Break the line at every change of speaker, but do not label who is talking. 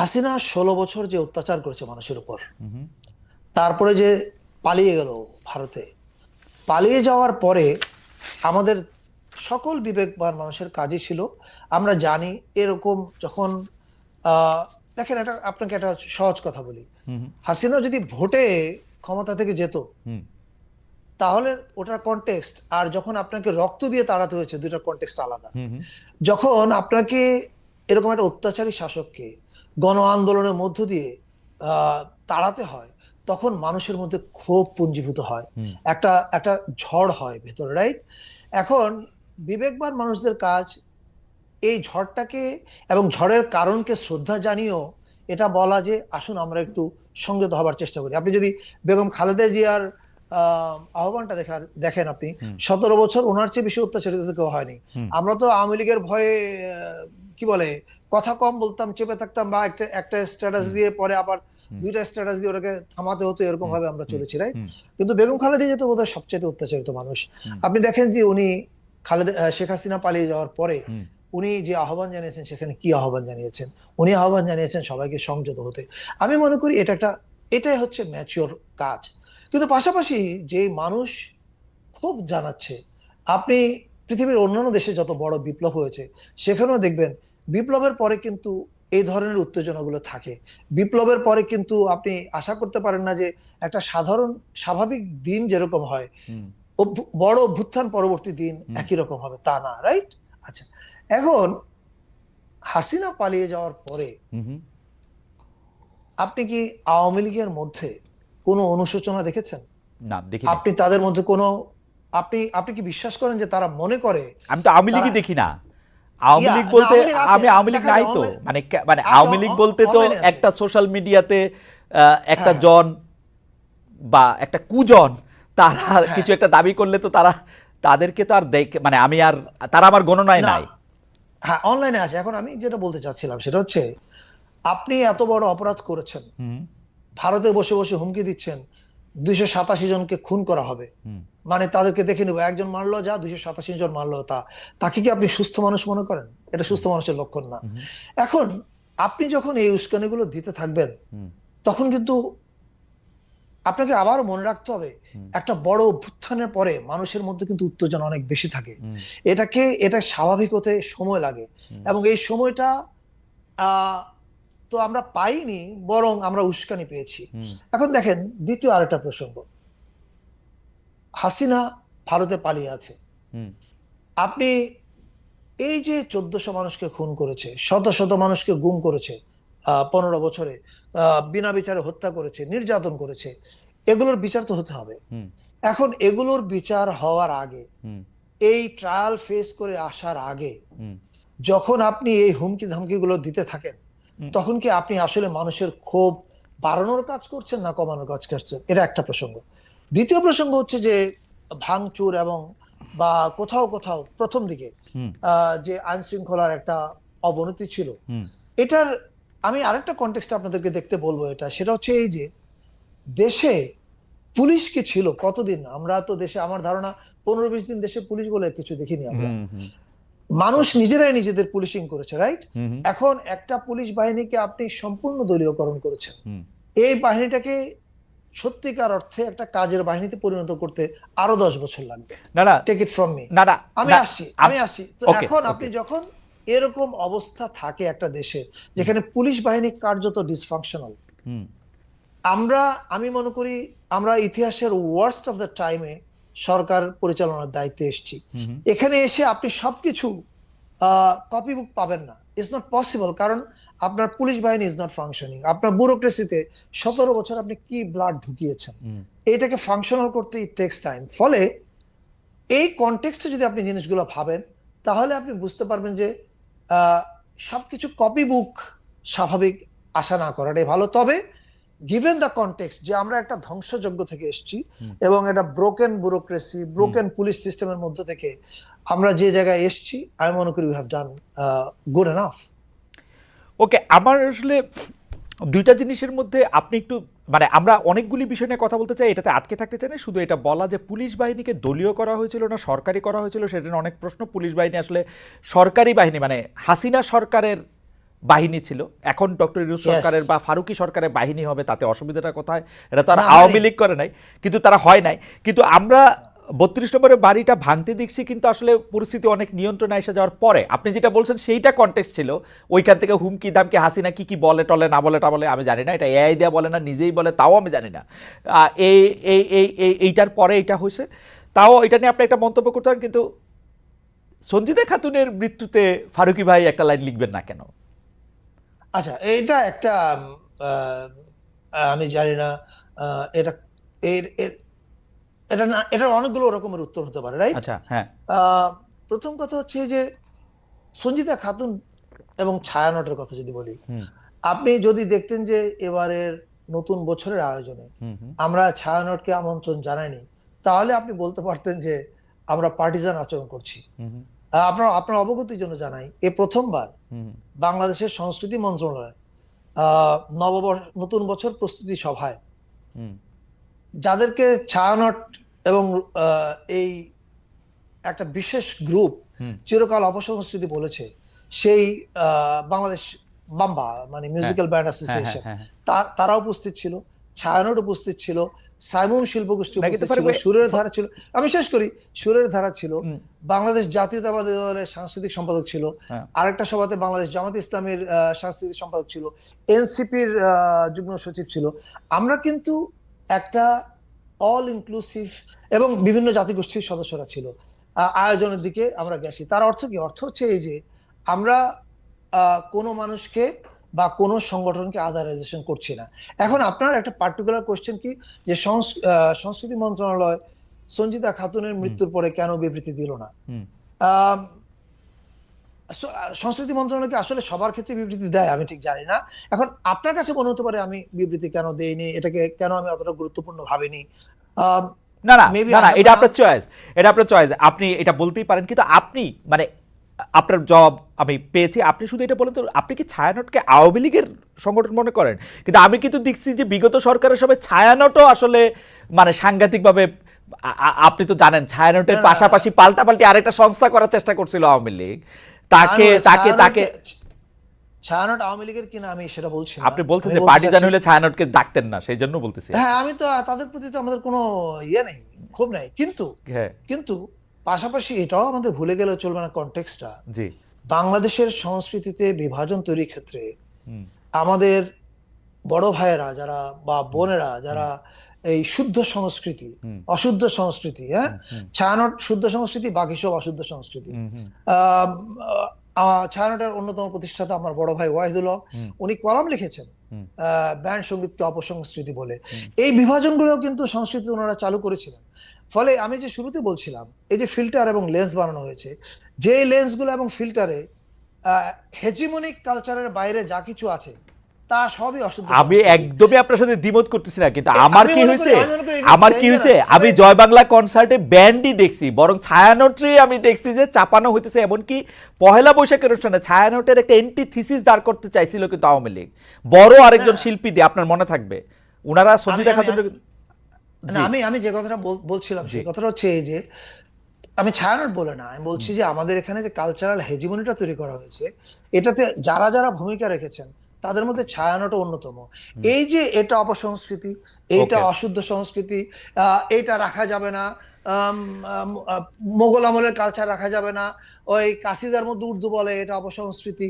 হাসিনা ষোলো বছর যে অত্যাচার করেছে মানুষের উপর তারপরে যে পালিয়ে গেল ভারতে পালিয়ে যাওয়ার পরে আমাদের সকল বিবেকবান মানুষের কাজই ছিল আমরা জানি এরকম যখন দেখেন এটা আপনাকে একটা সহজ কথা বলি হাসিনা যদি ভোটে ক্ষমতা থেকে যেত। তাহলে ওটার কনটেক্সট আর যখন আপনাকে রক্ত দিয়ে তাড়াতে হয়েছে দুটার কনটেক্সট আলাদা। যখন আপনাকে এরকম একটা অত্যাচারী শাসককে গণ আন্দোলনের মধ্য দিয়ে তাড়াতে হয় তখন মানুষের মধ্যে ক্ষোভ পুঞ্জীভূত হয়। একটা একটা ঝড় হয় ভেতরে রাইট এখন বিবেকবান মানুষদের কাজ এই ঝড়টাকে এবং ঝড়ের কারণকে শ্রদ্ধা জানিয়েও এটা বলা যে আসুন আমরা একটু সংযত হবার চেষ্টা করি। আপনি যদি বেগম খালেদা জিয়ার আহ, আহ্বানটা দেখার দেখেন আপনি সতেরো বছর ওনার চেয়ে বেশি অত্যাচারিত কেউ হয়নি। আমরা তো আওয়ামী লীগের ভয়ে কি বলে কথা কম বলতাম চেপে থাকতাম বা একটা একটা স্ট্যাটাস দিয়ে পরে আবার দুইটা স্ট্যাটাস দিয়ে ওটাকে থামাতে হতো এরকম ভাবে আমরা চলেছি রাইট কিন্তু বেগম খালেদা জিয়া তো বোধহয় সবচেয়ে অত্যাচারিত মানুষ। আপনি দেখেন যে উনি খালেদা শেখ হাসিনা পালিয়ে যাওয়ার পরে উনি যে আহ্বান জানিয়েছেন সেখানে কি আহ্বান জানিয়েছেন? উনি আহ্বান জানিয়েছেন সবাইকে সংযত হতে। আমি মনে করি এটা একটা এটাই হচ্ছে ম্যাচিওর কাজ। কিন্তু পাশাপাশি যে মানুষ খুব জানাচ্ছে আপনি পৃথিবীর অন্যান্য দেশে যত বড় বিপ্লব হয়েছে সেখানেও দেখবেন বিপ্লবের পরে কিন্তু এই ধরনের উত্তেজনাগুলো থাকে। বিপ্লবের পরে কিন্তু আপনি আশা করতে পারেন না যে একটা সাধারণ স্বাভাবিক দিন যেরকম হয় বড় অভ্যুত্থান পরবর্তী দিন একই রকম হবে তা না রাইট আচ্ছা এখন হাসিনা পালিয়ে যাওয়ার পরে। আপনি কি আওয়ামী লীগের মধ্যে কোনো অনুশোচনা দেখেছেন?
না দেখি
আপনি তাদের মধ্যে কোনো আপনি আপনি কি বিশ্বাস করেন যে তারা মনে করে
আমি তো আওয়ামী লীগই দেখি না? আওয়ামী লীগ বলতে আমি আওয়ামী লীগ নাই তো। মানে মানে আওয়ামী লীগ বলতে তো। একটা সোশ্যাল মিডিয়াতে একটা
হ্যাঁ।
জন বা একটা কুজন তারা
হ্যাঁ।
কিছু একটা দাবি করলে তো তারা তাদেরকে তো আর দেখে মানে আমি আর তারা আমার গণনায় নাই।
হ্যাঁ অনলাইনে আছে। এখন আমি যেটা বলতে চাচ্ছিলাম সেটা হচ্ছে আপনি এত বড় অপরাধ করেছেন।
হুম,
ভারতে বসে বসে হুমকি দিচ্ছেন। দুইশো সাতাশি জনকে খুন করা হবে। মানে তাদেরকে দেখে নেব একজন মারলো যা দুইশো সাতাশি জন মারলো তা। তাকে কি আপনি সুস্থ মানুষ মনে করেন? এটা সুস্থ মানুষের লক্ষণ না। এখন আপনি যখন এই উস্কানিগুলো দিতে থাকবেন তখন কিন্তু আপনাকে আবার মনে রাখতে হবে একটা বড় অভ্যুত্থানের পরে মানুষের মধ্যে কিন্তু উত্তেজনা অনেক বেশি থাকে। এটাকে এটা স্বাভাবিক হতে সময় লাগে। এবং এই সময়টা আহ, তো আমরা পাইনি বরং আমরা উস্কানি পেয়েছি। এখন দেখেন দ্বিতীয় আরেকটা প্রসঙ্গ। হাসিনা ভারতে পালিয়ে আছে। আপনি এই যে চোদ্দশো মানুষকে খুন করেছে শত শত মানুষকে গুম করেছে পনেরো বছরে আহ, বিনা বিচারে হত্যা করেছে নির্যাতন করেছে এগুলোর বিচার তো হতে হবে। এখন এগুলোর বিচার হওয়ার আগে এই ট্রায়াল ফেস করে আসার আগে যখন আপনি এই হুমকি ধামকিগুলো দিতে থাকেন। তখন কি আপনি আসলে মানুষের ক্ষোভ বাড়ানোর কাজ করছেন না কমানোর কাজ করছেন? এটা একটা প্রসঙ্গ। দ্বিতীয় প্রসঙ্গ হচ্ছে যে ভাঙচুর এবং বা কোথাও কোথাও প্রথম দিকে যে আইন শৃঙ্খলার একটা অবনতি ছিল এটার আমি আরেকটা কনটেক্সট আপনাদেরকে দেখতে বলব এটা। সেটা হচ্ছে এই যে দেশে পুলিশ কি ছিল কতদিন? আমরা তো দেশে আমার ধারণা পনেরো বিশ দিন দেশে পুলিশ বলে কিছু দেখিনি আমরা। মানুষ নিজেরাই নিজেদের পুলিশিং করেছে রাইট এখন একটা পুলিশ বাহিনীকে আপনি সম্পূর্ণ দলীয়করণ করেছেন। এই বাহিনীটাকে সত্যিকার অর্থে একটা কাজের বাহিনীতে পরিণত করতে আরও দশ বছর লাগবে।
না না।
টেক ইট ফ্রম মি
না না
আমি আসছি
আমি
আসছি। তো এখন আপনি যখন এরকম অবস্থা থাকে একটা দেশে যেখানে পুলিশ বাহিনী কার্যত ডিসফাংশনাল। আমরা আমি মনে করি আমরা ইতিহাসের ওয়ার্স্ট অফ দ্য টাইমে সরকার পরিচালনার দায়িত্বে এসেছি। এখানে এসে আপনি সবকিছু কপি বুক পাবেন না। ইটস নট পসিবল কারণ আপনার পুলিশ বাহিনী ইজ নট ফাংশনিং আপনার ব্যুরোক্রেসিতে সতেরো বছর আপনি কি ব্লাড ঢুকিয়েছেন। এটাকে ফাংশনাল করতে ইট টেক্স টাইম ফলে এই কনটেক্সটে যদি আপনি জিনিসগুলো ভাবেন তাহলে আপনি বুঝতে পারবেন যে আহ, সবকিছু কপি বুক স্বাভাবিক আশা না করাটাই ভালো। তবে গিভেন দ্য কনটেক্সট যে আমরা একটা ধ্বংসযজ্ঞ থেকে এসেছি এবং এটা ব্রোকেন ব্যুরোক্রেসি ব্রোকেন পুলিশ সিস্টেমের মধ্যে থেকে আমরা যে জায়গায় এসেছি আমি মনে করি we have done good enough
okay আমার আসলে দুইটা জিনিসের মধ্যে আপনি একটু মানে আমরা অনেকগুলি বিষয় নিয়ে কথা বলতে চাই এটাতে আটকে থাকতে চাই না শুধু এটা বলা যে পুলিশ বাহিনীকে দলীয় করা হয়েছিল না সরকারি করা হয়েছিল সেটা অনেক প্রশ্ন। পুলিশ বাহিনী আসলে সরকারি বাহিনী মানে হাসিনা সরকারের বাহিনী ছিল। এখন ডক্টর ইউনুস সরকারের বা ফারুকি সরকারের বাহিনী হবে তাতে অসুবিধাটা কোথায় এটা তো আর আওয়ামী
মানে-
লীগ করে নাই কিন্তু তারা হয় নাই। কিন্তু আমরা বত্রিশ নম্বরের বাড়িটা ভাঙতে দেখছি কিন্তু আসলে পরিস্থিতি অনেক নিয়ন্ত্রণে এসে যাওয়ার পরে। আপনি যেটা বলছেন সেইটা কন্টেক্সট ছিল। ওইখান থেকে হুমকি দামকি হাসিনা কি কি বলে টলে না বলে টা বলে আমি জানি না। এটা এআই দেয়া বলে না নিজেই বলে তাও আমি জানি না। এই এই এই এই- এইটার পরে এটা হয়েছে। তাও এটা নিয়ে আপনি একটা মন্তব্য করতে পারেন কিন্তু সঞ্জিদা খাতুনের মৃত্যুতে ফারুকি ভাই একটা লাইন লিখবেন না কেন?
আচ্ছা এটা একটা আমি জানি না এটা এর এর এটা না এটার অনেকগুলো রকমের উত্তর হতে পারে রাইট
আচ্ছা হ্যাঁ।
প্রথম কথা হচ্ছে যে সঞ্জিতা খাতুন এবং ছায়ানটের কথা যদি বলি আপনি যদি দেখতেন যে এবারের নতুন বছরের আয়োজনে আমরা ছায়ানটকে আমন্ত্রণ জানাইনি তাহলে আপনি বলতে পারতেন যে আমরা পার্টিজান আচরণ করছি। আপনার আপনার অবগতির জন্য জানাই এ প্রথমবার বাংলাদেশের সংস্কৃতি মন্ত্রণালয় নববর্ষ নতুন বছর প্রস্তুতি সভায়। যাদেরকে ছায়ানট এবং এই একটা বিশেষ গ্রুপ চিরকাল অপসংস্কৃতি বলেছে সেই বাংলাদেশ বাম্বা মানে মিউজিক্যাল ব্যান্ড অ্যাসোসিয়েশন তারা উপস্থিত ছিল ছায়ানট উপস্থিত ছিল সাইমুম শিল্পগোষ্ঠী সুরের ধারা ছিল। আমি শেষ করি সুরের ধারা ছিল বাংলাদেশ জাতীয়তাবাদী দলের সাংস্কৃতিক সম্পাদক ছিল
হ্যাঁ।
আরেকটা সভাতে বাংলাদেশ জামাত ইসলামের সাংস্কৃতিক সম্পাদক ছিল এনসিপির যুগ্ম সচিব ছিল। আমরা কিন্তু একটা অল ইনক্লুসিভ এবং বিভিন্ন জাতিগোষ্ঠীর সদস্যরা ছিল আয়োজনের দিকে আমরা গেছি। তার অর্থ কি? অর্থ হচ্ছে এই যে আমরা আহ, কোনো মানুষকে বা কোনো সংগঠনকে আধারাইজেশন করছি না। এখন আপনার একটা পার্টিকুলার কোশ্চেন কি? যে সংস্কৃতি মন্ত্রণালয় সঞ্জিতা খাতুনের মৃত্যুর পরে কেন বিবৃতি দিল না? সংস্কৃতি মন্ত্রণালয় কি আসলে সবার ক্ষেত্রে বিবৃতি দেয়? আমি ঠিক জানি না। এখন আপনার কাছে মনে হতে পারে আমি বিবৃতি কেন দেইনি? এটাকে কেন আমি অতটা গুরুত্বপূর্ণ ভাবিনি?
না না এটা আপনার চয়েস এটা আপনার চয়েস আপনি এটা বলতেই পারেন কিন্তু আপনি মানে আপনার জবাব আমি পেয়েছি। আপনি শুধু এটা বলেন তো আপনি কি ছায়ানটকে আওয়ামী লীগের সংগঠন মনে করেন? কিন্তু আমি কিন্তু দেখছি যে বিগত সরকারের সময় ছায়ানটও আসলে মানে সাংঘাতিকভাবে আপনি তো জানেন ছায়ানটের পাশাপাশি পাল্টাপাল্টি আরেকটা সংস্থা করার চেষ্টা করছিল আওয়ামী লীগ। তাকে তাকে তাকে
ছায়ানট আওয়ামী লীগের কিনা আমি সেটা বলছি
আপনি বলছেন যে পার্টিজান হলে ছায়ানটকে ডাকতেন না সেই জন্য বলতেছি।
হ্যাঁ আমি তো তাদের প্রতি তো আমাদের কোনো ইয়ে নেই ক্ষোভ নাই। কিন্তু
হ্যাঁ।
কিন্তু পাশাপাশি এটাও আমাদের ভুলে গেলে চলবে না কনটেক্সটটা
জি।
বাংলাদেশের সংস্কৃতিতে বিভাজন তৈরির ক্ষেত্রে আমাদের বড় ভাইয়েরা যারা বা বোনেরা যারা এই শুদ্ধ সংস্কৃতি অশুদ্ধ সংস্কৃতি হ্যাঁ? ছায়ানট শুদ্ধ সংস্কৃতি বাকি সব অশুদ্ধ সংস্কৃতি। ছায়ানটের অন্যতম প্রতিষ্ঠাতা আমার বড় ভাই ওয়াহিদুল হক উনি কলাম লিখেছেন ব্যান্ড সঙ্গীতকে অপসংস্কৃতি বলে। এই বিভাজনগুলো কিন্তু সংস্কৃতি ওনারা চালু করেছিলেন। ফলে আমি যে শুরুতে বলছিলাম এই যে ফিল্টার এবং লেন্স বানানো হয়েছে যে লেন্সগুলো এবং ফিল্টারে হেজিমনিক কালচারের বাইরে যা কিছু আছে তা সবই
আমি একদমই আপনার সাথে দ্বিমত করতেছি না কিন্তু আমার কি হয়েছে? আমার কি হয়েছে? আমি জয় বাংলা কনসার্টে ব্যান্ডই দেখছি বরং ছায়ানটরি আমি দেখছি যে চাপানো হইতেছে এমনকি পহেলা বৈশাখের অনুষ্ঠানে ছায়ানটের একটা এন্টি থিসিস দাঁড় করতে চাইছিল কিন্তু আওয়ামী লীগ। বড় আরেকজন। শিল্পী দিয়ে আপনার মনে থাকবে? ওনারা
না আমি আমি যে কথাটা বলছিলাম সেই কথাটা হচ্ছে এই যে আমি ছায়ানট বলে না আমি বলছি যে আমাদের এখানে যে কালচারাল হেজিমনিটা তৈরি করা হয়েছে এটাতে যারা যারা ভূমিকা রেখেছেন তাদের মধ্যে ছায়ানোটা অন্যতম। এই যে এটা অপসংস্কৃতি এইটা অশুদ্ধ সংস্কৃতি এটা রাখা যাবে না মোগল আমলের কালচার রাখা যাবে না ওই কাসিদার মধ্যে উর্দু বলে এটা অপসংস্কৃতি।